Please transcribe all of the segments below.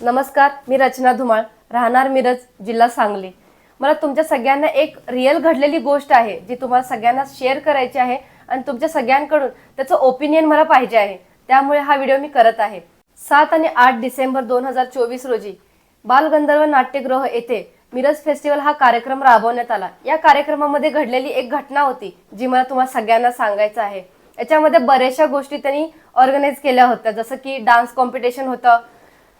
नमस्कार मी रचना धुमाळ राहणार मिरज जिल्हा सांगली. मला तुमच्या सगळ्यांना एक रिअल घडलेली गोष्ट आहे जी तुम्हाला सगळ्यांना शेअर करायची आहे आणि तुमच्या सगळ्यांकडून त्याचं ओपिनियन मला पाहिजे आहे. त्यामुळे हा व्हिडिओ मी करत आहे. सात आणि आठ डिसेंबर दोन हजार चोवीस रोजी बालगंधर्व नाट्यगृह येथे मिरज फेस्टिवल हा कार्यक्रम राबवण्यात आला. या कार्यक्रमामध्ये घडलेली एक घटना होती जी मला तुम्हाला सगळ्यांना सांगायचं आहे. याच्यामध्ये बऱ्याचशा गोष्टी त्यांनी ऑर्गनाईज केल्या होत्या जसं की डान्स कॉम्पिटिशन होतं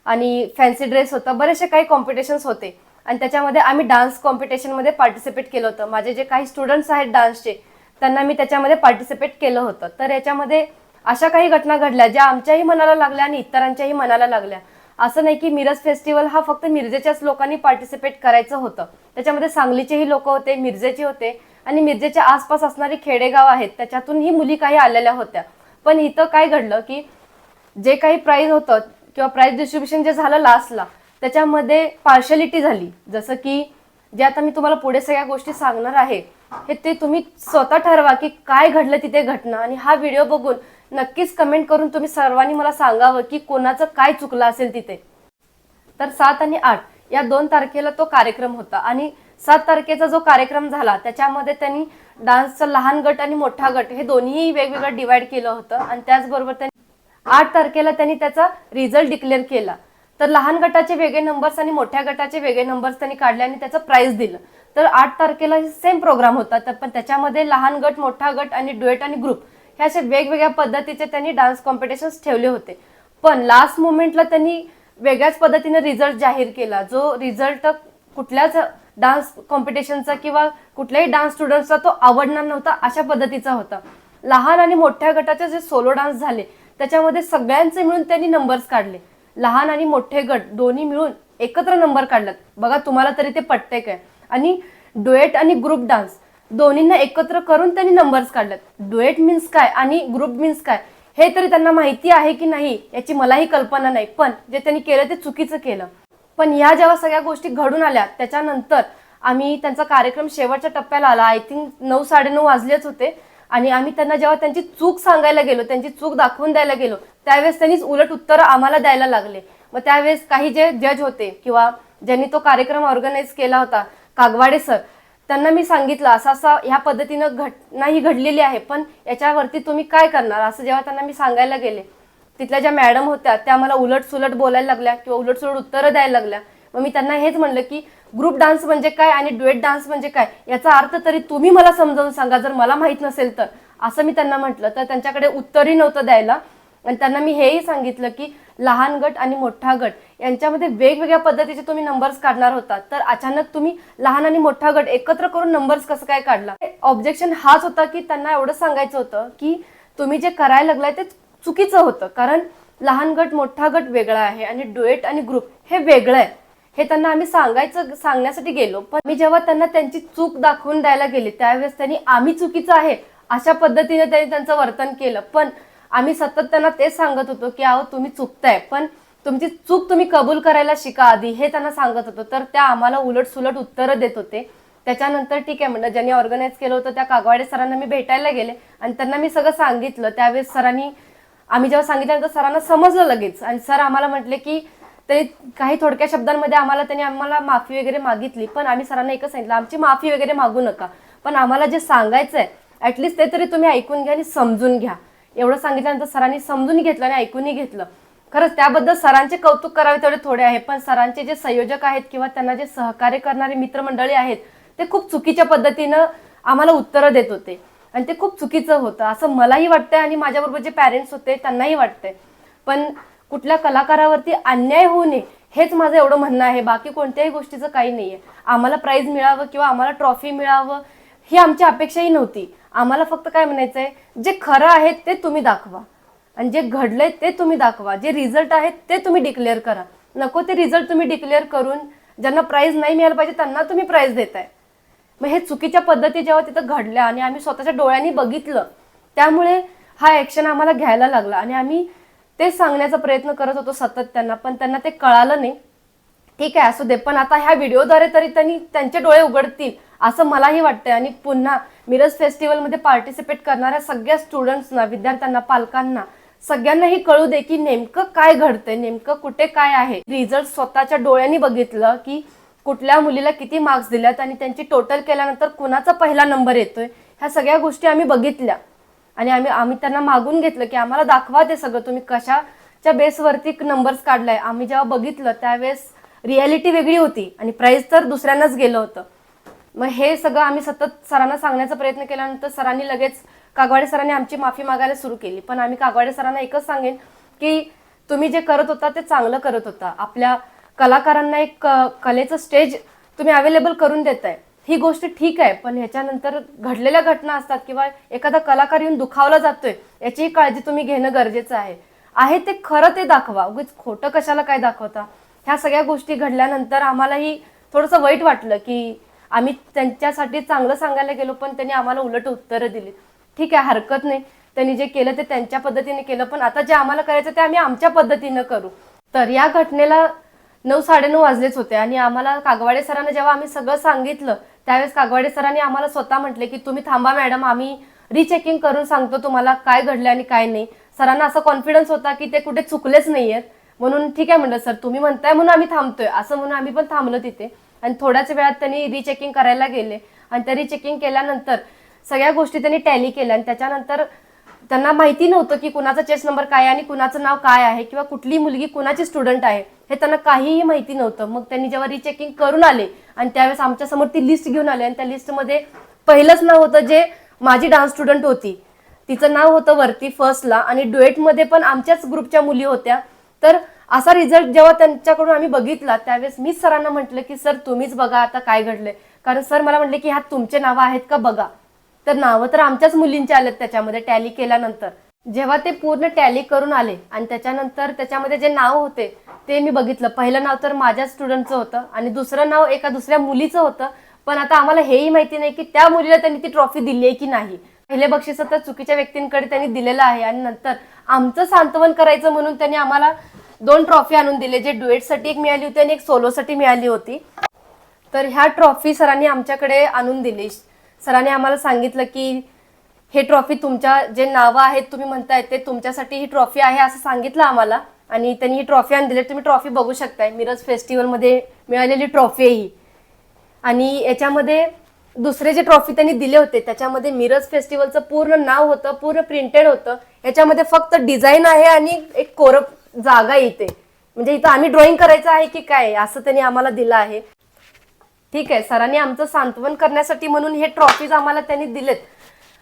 आणि फॅन्सी ड्रेस होतं बरेचसे काही कॉम्पिटिशन्स होते. आणि त्याच्यामध्ये आम्ही डान्स कॉम्पिटिशनमध्ये पार्टिसिपेट केलं होतं. माझे जे काही स्टुडंट्स आहेत डान्सचे त्यांना मी त्याच्यामध्ये पार्टिसिपेट केलं होतं. तर याच्यामध्ये अशा काही घटना घडल्या ज्या आमच्याही मनाला लागल्या आणि इतरांच्याही मनाला लागल्या. असं नाही की मिरज फेस्टिवल हा फक्त मिरजेच्याच लोकांनी पार्टिसिपेट करायचं होतं. त्याच्यामध्ये सांगलीचेही लोक होते मिरजेचे होते आणि मिरजेच्या आसपास असणारी खेडेगाव आहेत त्याच्यातूनही मुली काही आलेल्या होत्या. पण इथं काय घडलं की जे काही प्राईज होतं किंवा प्राईज डिस्ट्रीब्युशन जे झालं लास्टला त्याच्यामध्ये पार्शलिटी झाली. जसं की जे आता मी तुम्हाला पुढे सगळ्या गोष्टी सांगणार आहे हे ते तुम्ही स्वतः ठरवा की काय घडलं तिथे घटना. आणि हा व्हिडिओ बघून नक्कीच कमेंट करून तुम्ही सर्वांनी मला सांगावं की कोणाचं काय चुकलं असेल तिथे. तर सात आणि आठ या दोन तारखेला तो कार्यक्रम होता. आणि सात तारखेचा जो कार्यक्रम झाला त्याच्यामध्ये त्यांनी डान्सचा लहान गट आणि मोठा गट हे दोन्ही वेगवेगळं डिवाइड केलं होतं. आणि त्याचबरोबर त्यांनी आठ तारखेला त्यांनी त्याचा रिझल्ट डिक्लेअर केला. तर लहान गटाचे वेगळे नंबर्स आणि मोठ्या गटाचे वेगळे नंबर्स त्यांनी काढले आणि त्याचं प्राइस दिलं. तर आठ तारखेला सेम प्रोग्राम होता. तर पण त्याच्यामध्ये लहान गट मोठा गट आणि डुएट आणि ग्रुप हे असे वेगवेगळ्या पद्धतीचे त्यांनी डान्स कॉम्पिटिशन्स ठेवले होते. पण लास्ट मोमेंटला त्यांनी वेगळ्याच पद्धतीने रिझल्ट जाहीर केला. जो रिझल्ट कुठल्याच डान्स कॉम्पिटिशनचा किंवा कुठल्याही डान्स स्टुडंटचा तो आवडणार नव्हता अशा पद्धतीचा होता. लहान आणि मोठ्या गटाचे जे सोलो डान्स झाले त्याच्यामध्ये सगळ्यांचे मिळून त्यांनी नंबर्स काढले. लहान आणि मोठे गट दोन्ही मिळून एकत्र नंबर काढलात. बघा तुम्हाला तरी ते पटते काय? आणि डुएट आणि ग्रुप डान्स दोन्हींना एकत्र करून त्यांनी नंबर्स काढलेत. डुएट मीन्स काय आणि ग्रुप मीन्स काय? हे तरी त्यांना माहिती आहे की नाही याची मलाही कल्पना नाही. पण जे त्यांनी केलं ते चुकीचं केलं. पण ह्या जेव्हा सगळ्या गोष्टी घडून आल्या त्याच्यानंतर आम्ही त्यांचा कार्यक्रम शेवटच्या टप्प्याला आला. आय थिंक नऊ साडेनऊ वाजलेच होते. आणि आम्ही त्यांना जेव्हा त्यांची चूक सांगायला गेलो त्यांची चूक दाखवून द्यायला गेलो त्यावेळेस त्यांनीच उलट उत्तर आम्हाला द्यायला लागले. मग त्यावेळेस काही जे जज होते किंवा ज्यांनी तो कार्यक्रम ऑर्गनाईज केला होता कागवाडे सर त्यांना मी सांगितलं असं असं ह्या पद्धतीनं घटना ही घडलेली आहे पण याच्यावरती तुम्ही काय करणार? असं जेव्हा त्यांना मी सांगायला गेले तिथल्या ज्या मॅडम होत्या त्या मला उलट सुलट बोलायला लागल्या किंवा उलट सुलट उत्तरं द्यायला लागल्या. मग मी त्यांना हेच म्हणलं की ग्रुप डान्स म्हणजे काय आणि डुएट डान्स म्हणजे काय? याचा अर्थ तरी तुम्ही मला समजावून सांगा. जर मला माहीत नसेल तर. असं मी त्यांना म्हटलं. तर त्यांच्याकडे उत्तरही नव्हतं द्यायला. आणि त्यांना मी हेही सांगितलं की लहान गट आणि मोठा गट यांच्यामध्ये वेगवेगळ्या पद्धतीचे तुम्ही नंबर्स काढणार होता तर अचानक तुम्ही लहान आणि मोठा गट एकत्र करून नंबर्स कसं काय काढला? ऑब्जेक्शन हाच होता की त्यांना एवढं सांगायचं होतं की तुम्ही जे करायला लागलाय ते चुकीचं होतं. कारण लहान गट मोठा गट वेगळा आहे आणि डुएट आणि ग्रुप हे वेगळं आहे. हे त्यांना आम्ही सांगायचं सांगण्यासाठी गेलो. पण मी जेव्हा त्यांना त्यांची चूक दाखवून द्यायला गेले त्यावेळेस त्यांनी आम्ही चुकीचं आहे अशा पद्धतीने त्यांनी त्यांचं वर्तन केलं. पण आम्ही सतत त्यांना तेच सांगत होतो की अहो तुम्ही चुकताय. पण तुमची चूक तुम्ही कबूल करायला शिका आधी हे त्यांना सांगत होतो. तर त्या आम्हाला उलट सुलट उत्तरं देत होते. त्याच्यानंतर ठीक आहे म्हणलं ज्यांनी ऑर्गनाईज केलं होतं त्या कागवाडे सरांना मी भेटायला गेले आणि त्यांना मी सगळं सांगितलं. त्यावेळेस सरांनी आम्ही जेव्हा सांगितल्यानंतर सरांना समजलं लगेच आणि सर आम्हाला म्हटले की ते काही थोडक्या शब्दांमध्ये आम्हाला त्यांनी आम्हाला माफी वगैरे मागितली पण आम्ही सरांना एकच सांगितलं आमची माफी वगैरे मागू नका. पण आम्हाला जे सांगायचं आहे ॲटलिस्ट ते तरी तुम्ही ऐकून घ्या आणि समजून घ्या. एवढं सांगितल्यानंतर सरांनी समजून घेतलं आणि ऐकूनही घेतलं. खरंच त्याबद्दल सरांचे कौतुक करावे तेवढे थोडे आहे पण सरांचे जे संयोजक आहेत किंवा त्यांना जे सहकार्य करणारे मित्रमंडळी आहेत ते खूप चुकीच्या पद्धतीनं आम्हाला उत्तरं देत होते. आणि ते खूप चुकीचं होतं. असं मलाही वाटतंय आणि माझ्याबरोबर जे पॅरेंट्स होते त्यांनाही वाटतंय. पण कुठल्या कलाकारावरती अन्याय होऊ नये हेच माझं एवढं म्हणणं आहे. बाकी कोणत्याही गोष्टीचं काही नाही आहे आम्हाला प्राईज मिळावं किंवा आम्हाला ट्रॉफी मिळावं ही आमची अपेक्षाही नव्हती. आम्हाला फक्त काय म्हणायचं आहे जे खरं आहे ते तुम्ही दाखवा. आणि जे घडलंय ते तुम्ही दाखवा. जे रिझल्ट आहेत ते तुम्ही डिक्लेअर करा. नको ते रिझल्ट तुम्ही डिक्लेअर करून ज्यांना प्राईज नाही मिळायला पाहिजे त्यांना तुम्ही प्राईज देताय. मग हे चुकीच्या पद्धती जेव्हा तिथं घडल्या आणि आम्ही स्वतःच्या डोळ्यांनी बघितलं. त्यामुळे हा ॲक्शन आम्हाला घ्यायला लागला आणि आम्ही ते सांगण्याचा प्रयत्न करत होतो सतत त्यांना पण त्यांना ते कळालं नाही. ठीक आहे असू दे पण आता ह्या व्हिडिओद्वारे तरी त्यांनी त्यांचे डोळे उघडतील असं मलाही वाटतंय. आणि पुन्हा मिरज फेस्टिवलमध्ये पार्टिसिपेट करणाऱ्या सगळ्या स्टुडंट्सना विद्यार्थ्यांना पालकांना सगळ्यांनाही कळू दे की नेमकं काय घडतंय नेमकं कुठे काय आहे. रिझल्ट स्वतःच्या डोळ्यांनी बघितलं की कुठल्या मुलीला किती मार्क्स दिल्यात आणि त्यांची टोटल केल्यानंतर कुणाचा पहिला नंबर येतोय ह्या सगळ्या गोष्टी आम्ही बघितल्या. आणि आम्ही आम्ही त्यांना मागून घेतलं की आम्हाला दाखवा ते सगळं. तुम्ही कशाच्या बेसवरती नंबर्स काढलाय? आम्ही जेव्हा बघितलं त्यावेळेस रियालिटी वेगळी होती आणि प्राईज तर दुसऱ्यांनाच गेलं होतं. मग हे सगळं आम्ही सतत सरांना सांगण्याचा प्रयत्न केल्यानंतर सरांनी लगेच कागवाडे सरांनी आमची माफी मागायला सुरू केली. पण आम्ही कागवाडे सरांना एकच सांगेन की तुम्ही जे करत होता ते चांगलं करत होता. आपल्या कलाकारांना एक क- कलेचं स्टेज तुम्ही अवेलेबल करून देताय. ही गोष्ट ठीक आहे पण ह्याच्यानंतर घडलेल्या घटना असतात किंवा एखादा कलाकार येऊन दुखावला जातोय याचीही काळजी तुम्ही घेणं गरजेचं आहे. आहे ते खरं ते दाखवा. उगीच खोटं कशाला काय दाखवता? ह्या सगळ्या गोष्टी घडल्यानंतर आम्हालाही थोडंसं वाईट वाटलं की आम्ही त्यांच्यासाठी चांगलं सांगायला गेलो पण त्यांनी आम्हाला उलट उत्तरं दिली. ठीक आहे हरकत नाही. त्यांनी जे केलं ते त्यांच्या पद्धतीने केलं पण आता जे आम्हाला करायचं ते आम्ही आमच्या पद्धतीनं करू. तर या घटनेला नऊ साडेनऊ वाजलेच होते आणि आम्हाला कागवाडे सरांना जेव्हा आम्ही सगळं सांगितलं त्यावेळेस कागवाडे सरांनी आम्हाला स्वतः म्हटले की तुम्ही थांबा मॅडम आम्ही रिचेकिंग करून सांगतो तुम्हाला काय घडलं आणि काय नाही. सरांना असा कॉन्फिडन्स होता की ते कुठे चुकलेच नाहीयेत. म्हणून ठीक आहे म्हणलं सर तुम्ही म्हणताय म्हणून आम्ही थांबतोय. असं म्हणून आम्ही पण थांबलो तिथे. आणि थोड्याच वेळात त्यांनी रिचेकिंग करायला गेले. आणि त्या रिचेकिंग केल्यानंतर सगळ्या गोष्टी त्यांनी टॅली केल्या आणि त्याच्यानंतर त्यांना माहिती नव्हतं की कुणाचा चेस नंबर काय आहे आणि कुणाचं नाव काय आहे किंवा कुठली मुलगी कुणाची स्टुडंट आहे हे त्यांना काहीही माहिती नव्हतं. मग त्यांनी जेव्हा रिचेकिंग करून आले आणि त्यावेळेस आमच्यासमोर ती लिस्ट घेऊन आले आणि त्या लिस्टमध्ये पहिलंच नाव होतं जे माझी डान्स स्टुडंट होती. तिचं नाव होतं वरती फर्स्टला आणि डुएटमध्ये पण आमच्याच ग्रुपच्या मुली होत्या. तर असा रिझल्ट जेव्हा त्यांच्याकडून आम्ही बघितला त्यावेळेस मीच सरांना म्हटलं की सर तुम्हीच बघा आता काय घडलंय. कारण सर मला म्हटले की ह्या तुमचे नावं आहेत का? बघा. तर नावं तर आमच्याच मुलींचे आलेत त्याच्यामध्ये टॅली केल्यानंतर. जेव्हा ते पूर्ण टॅली करून आले आणि त्याच्यानंतर त्याच्यामध्ये जे नाव होते ते मी बघितलं. पहिलं नाव तर माझ्या स्टुडंटचं होतं आणि दुसरं नाव एका दुसऱ्या मुलीचं होतं. पण आता आम्हाला हेही माहिती नाही की त्या मुलीला त्यांनी ती ट्रॉफी दिली आहे की नाही. पहिले बक्षीस तर चुकीच्या व्यक्तींकडे त्यांनी दिलेलं आहे आणि नंतर आमचं सांत्वन करायचं म्हणून त्यांनी आम्हाला दोन ट्रॉफी आणून दिले. जे डुएटसाठी एक मिळाली होती आणि एक सोलोसाठी मिळाली होती. तर ह्या ट्रॉफी सरांनी आमच्याकडे आणून दिली. सरांनी आम्हाला सांगितलं की हे ट्रॉफी तुमच्या जे नावं आहेत तुम्ही म्हणताय ते तुमच्यासाठी ही ट्रॉफी आहे असं सांगितलं आम्हाला. आणि त्यांनी ही ट्रॉफी आणून दिली. तुम्ही ट्रॉफी बघू शकताय. मिरज फेस्टिवलमध्ये मिळालेली ट्रॉफी आहे ही. आणि याच्यामध्ये दुसरे जे ट्रॉफी त्यांनी दिले होते त्याच्यामध्ये मिरज फेस्टिवलचं पूर्ण नाव होतं पूर्ण प्रिंटेड होतं. याच्यामध्ये फक्त डिझाईन आहे आणि एक कोरप जागा येते म्हणजे इथं आम्ही ड्रॉइंग करायचं आहे की काय असं त्यांनी आम्हाला दिलं आहे. ठीक आहे सरांनी आमचं सांत्वन करण्यासाठी म्हणून हे ट्रॉफीज आम्हाला त्यांनी दिलेत.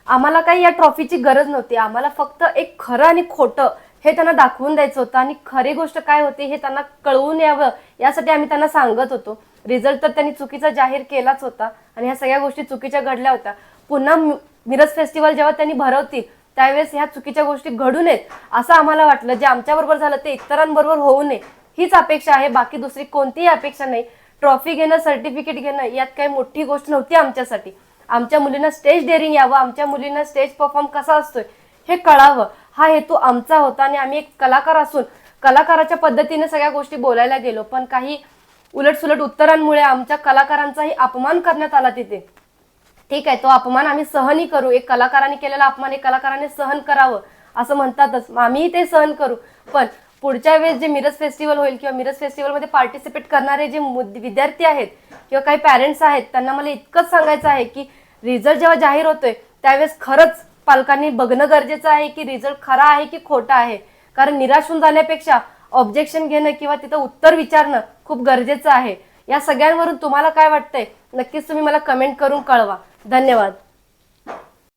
आम्हाला काही या ट्रॉफीची गरज नव्हती. आम्हाला फक्त एक खरं आणि खोटं हे त्यांना दाखवून द्यायचं होतं आणि खरी गोष्ट काय होती हे त्यांना कळवून यावं यासाठी आम्ही त्यांना सांगत होतो. रिझल्ट तर त्यांनी चुकीचा जाहीर केलाच होता आणि ह्या सगळ्या गोष्टी चुकीच्या घडल्या होत्या. पुन्हा मिरज फेस्टिवल जेव्हा त्यांनी भरवतील त्यावेळेस ह्या चुकीच्या गोष्टी घडू नयेत असं आम्हाला वाटलं. जे आमच्याबरोबर झालं ते इतरांबरोबर होऊ नये. हीच अपेक्षा आहे. बाकी दुसरी कोणतीही अपेक्षा नाही. ट्रॉफी घेणं सर्टिफिकेट घेणं यात काही मोठी गोष्ट नव्हती आमच्यासाठी. आमच्या मुलींना स्टेज डेअरिंग यावं आमच्या मुलींना स्टेज परफॉर्म कसा असतोय हे कळावं. हा हेतू आमचा होता आणि आम्ही एक कलाकार असून कलाकाराच्या पद्धतीने सगळ्या गोष्टी बोलायला गेलो पण काही उलटसुलट उत्तरांमुळे आमच्या कलाकारांचाही अपमान करण्यात आला तिथे. ठीक आहे तो अपमान आम्ही सहनही करू एक कलाकाराने केलेला अपमान एक कलाकाराने सहन करावं असं म्हणतातच. आम्हीही ते सहन करू पण पुढच्या वेळेस जे मिरज फेस्टिवल होईल किंवा मिरज फेस्टिवलमध्ये पार्टिसिपेट करणारे जे मुद- विद्यार्थी आहेत किंवा काही पॅरेंट्स आहेत त्यांना मला इतकंच सांगायचं आहे की रिझल्ट जेव्हा जाहीर होतोय त्यावेळेस खरंच पालकांनी बघणं गरजेचं आहे की रिझल्ट खरा आहे की खोटा आहे. कारण निराश होऊन जाण्यापेक्षा ऑब्जेक्शन घेणं किंवा तिथं उत्तर विचारणं खूप गरजेचं आहे. या सगळ्यांवरून तुम्हाला काय वाटतंय? नक्कीच तुम्ही मला कमेंट करून कळवा. धन्यवाद.